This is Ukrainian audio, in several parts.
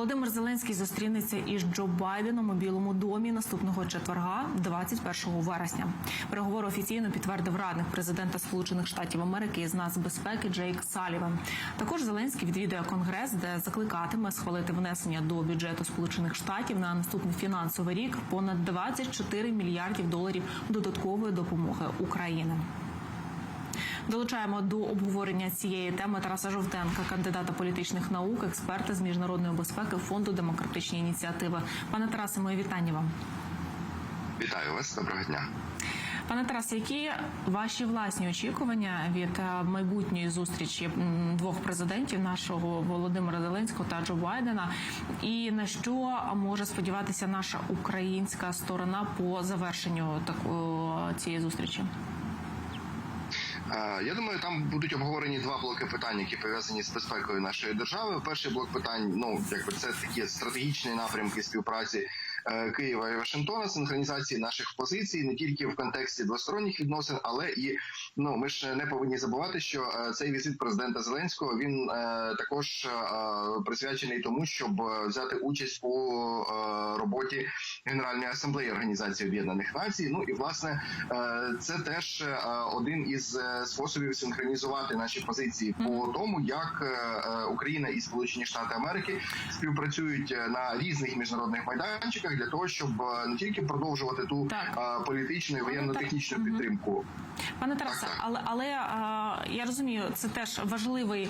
Володимир Зеленський зустрінеться із Джо Байденом у Білому домі наступного четверга, 21 вересня. Переговори офіційно підтвердив радник президента Сполучених Штатів Америки із нацбезпеки Джейк Саліван. Також Зеленський відвідує конгрес, де закликатиме схвалити внесення до бюджету Сполучених Штатів на наступний фінансовий рік понад 24 мільярдів доларів додаткової допомоги України. Долучаємо до обговорення цієї теми Тараса Жовтенка, кандидата політичних наук, експерта з міжнародної безпеки фонду демократичні ініціативи. Пане Тарасе, моє вітання вам. Вітаю вас, доброго дня. Пане Тарасе, які ваші власні очікування від е, майбутньої зустрічі двох президентів нашого Володимира Зеленського та Джо Байдена, і на що може сподіватися наша українська сторона по завершенню такої цієї зустрічі? Я думаю, там будуть обговорені два блоки питань, які пов'язані з безпекою нашої держави. Перший блок питань, ну якби це такі стратегічні напрямки співпраці Києва і Вашингтона, синхронізації наших позицій не тільки в контексті двосторонніх відносин, але і ну ми ж не повинні забувати, що е, цей візит президента Зеленського він е, також е, присвячений тому, щоб е, взяти участь у е, роботі Генеральної асамблеї Організації Об'єднаних Націй. Ну і власне е, це теж е, один із е, способів синхронізувати наші позиції по тому, як е, е, Україна і Сполучені Штати Америки співпрацюють е, на різних міжнародних майданчиках для того, щоб е, не тільки продовжувати ту Так. е, політичну і воєнно-технічну Мгм. підтримку. Пане Тарасе, Так, так. але але я розумію, це теж важливий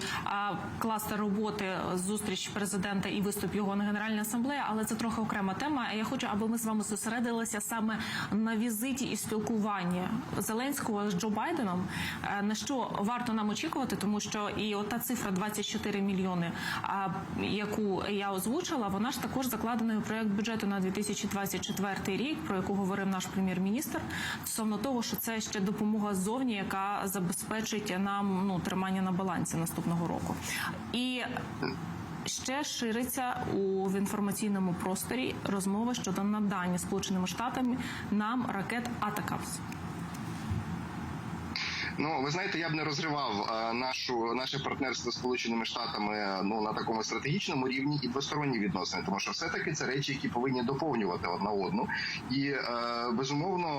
кластер роботи зустріч президента і виступ його на Генеральній асамблеї, але це трохи окрема тема. Я хочу, аби ми з вами зосередилися саме на візиті і спілкуванні Зеленського з Джо Байденом. Е, На що варто нам очікувати, тому що і ота цифра 24 мільйони, а, яку я озвучила, вона ж також закладена у проект бюджету на 2024 рік, про яку говорив наш прем'єр-міністр, стосовно того, що це ще допомога ззовні, яка забезпечить нам ну тримання на балансі наступного року. І ще шириться у в інформаційному просторі розмова щодо надання Сполученими Штатами нам ракет Атакамс. Ну ви знаєте, я б не розривав е, нашу наше партнерство з сполученими штатами е, ну на такому стратегічному рівні і двосторонні відносини, тому що все таки це речі, які повинні доповнювати одна одну, і е, безумовно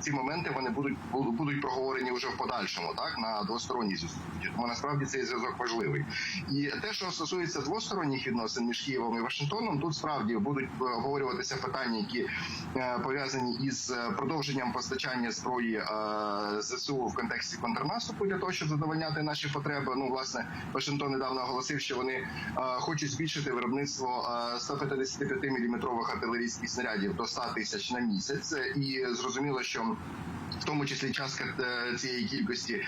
ці моменти вони будуть будуть проговорені вже в подальшому, так на двосторонній зустрічі. Тому насправді цей зв'язок важливий. І те, що стосується двосторонніх відносин між Києвом і Вашингтоном, тут справді будуть обговорюватися питання, які пов'язані із продовженням постачання зброї ЗСУ в контексті контрнаступу для того, щоб задовольняти наші потреби. Ну, власне, Вашингтон недавно оголосив, що вони е, хочуть збільшити виробництво е, 155 мм артилерійських снарядів до 100 тисяч на місяць, і зрозуміло, що в тому числі частка е, цієї кількості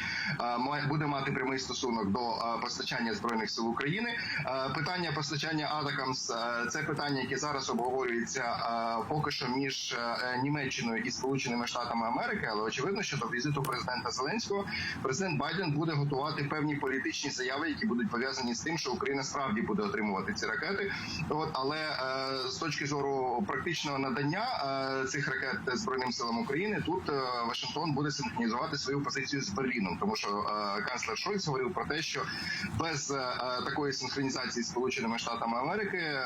буде мати прямий стосунок до постачання збройних сил України. Питання постачання Атакамс це питання, яке зараз обговорюється поки що між е, Німеччиною і Сполученими Штатами Америки. Але очевидно, що до візиту президента Зеленського президент Байден буде готувати певні політичні заяви, які будуть пов'язані з тим, що Україна справді буде отримувати ці ракети. От але е, з точки зору практичного надання е, цих ракет збройним силам України, тут е, Вашингтон буде синхронізувати свою позицію з Берліном, тому що канцлер Шольц говорив про те, що без такої синхронізації з Сполученими Штатами Америки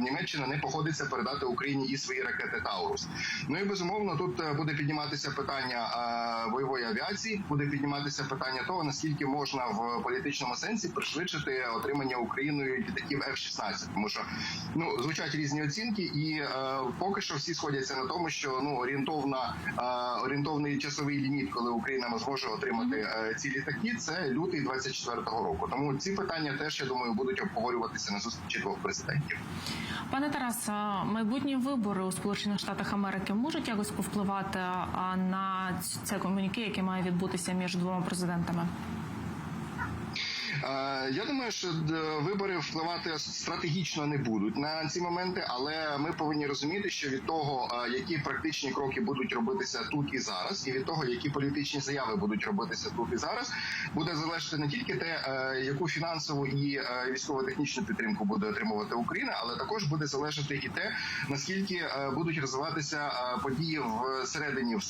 Німеччина не погодиться передати Україні і свої ракети Таурус. Ну і безумовно тут буде підніматися питання бойової авіації, буде підніматися питання того, наскільки можна в політичному сенсі пришвидшити отримання Україною літаків F-16, тому що ну звучать різні оцінки, і е, поки що всі сходяться на тому, що ну орієнтовна е, орієнтовний часовий ліміт, коли Україна зможе отримати е, ці літаки, це лютий 24-го року. Тому ці питання теж я думаю будуть обговорюватися на зустрічі двох президентів. Пане Тарас, майбутні вибори у Сполучених Штатах Америки можуть якось повпливати на це комуніке, яке має відбутися між двома президентами? Е, Я думаю, що вибори впливати стратегічно не будуть на ці моменти, але ми повинні розуміти, що від того, е, які практичні кроки будуть робитися тут і зараз, і від того, які політичні заяви будуть робитися тут і зараз, буде залежати не тільки те, е, яку фінансову і е, військово-технічну підтримку буде отримувати Україна, але також буде залежати і те, наскільки е, будуть розвиватися е, події всередині в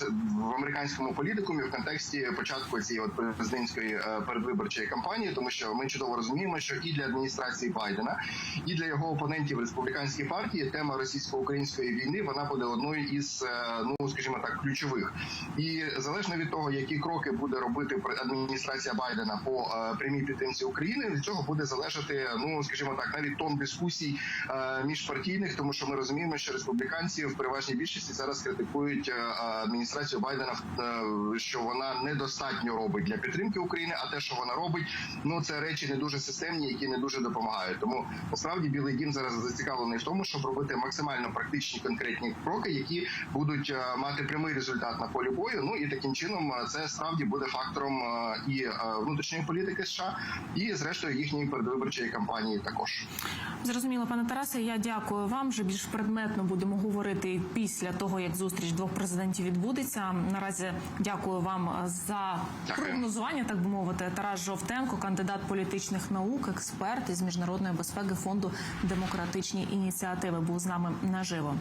американському політикумі в контексті початку цієї президентської е, передвиборчої кампанії, тому що що ми чудово розуміємо, що і для адміністрації Байдена, і для його опонентів республіканській партії тема російсько-української війни вона буде одною із е, ну скажімо так ключових. І залежно від того, які кроки буде робити адміністрація Байдена по е, прямій підтримці України, від цього буде залежати, ну скажімо так, навіть тон дискусій е, міжпартійних, тому що ми розуміємо, що республіканці в переважній більшості зараз критикують адміністрацію Байдена, що вона недостатньо робить для підтримки України, а те, що вона робить, ну це речі не дуже системні, які не дуже допомагають. Тому насправді Білий Дім зараз зацікавлений в тому, щоб робити максимально практичні конкретні кроки, які будуть е, мати прямий результат на полі бою. Ну і таким чином е, це справді буде фактором е, і внутрішньої політики США, і зрештою їхньої передвиборчої кампанії також. Зрозуміло, пане Тарасе. Я дякую вам. Вже більш предметно будемо говорити після того, як зустріч двох президентів відбудеться. Наразі дякую вам за Дякую. прогнозування, так би мовити. Тарас Жовтенко, кандидат політичних наук, експерт із міжнародної безпеки фонду демократичні ініціативи, був з нами наживо.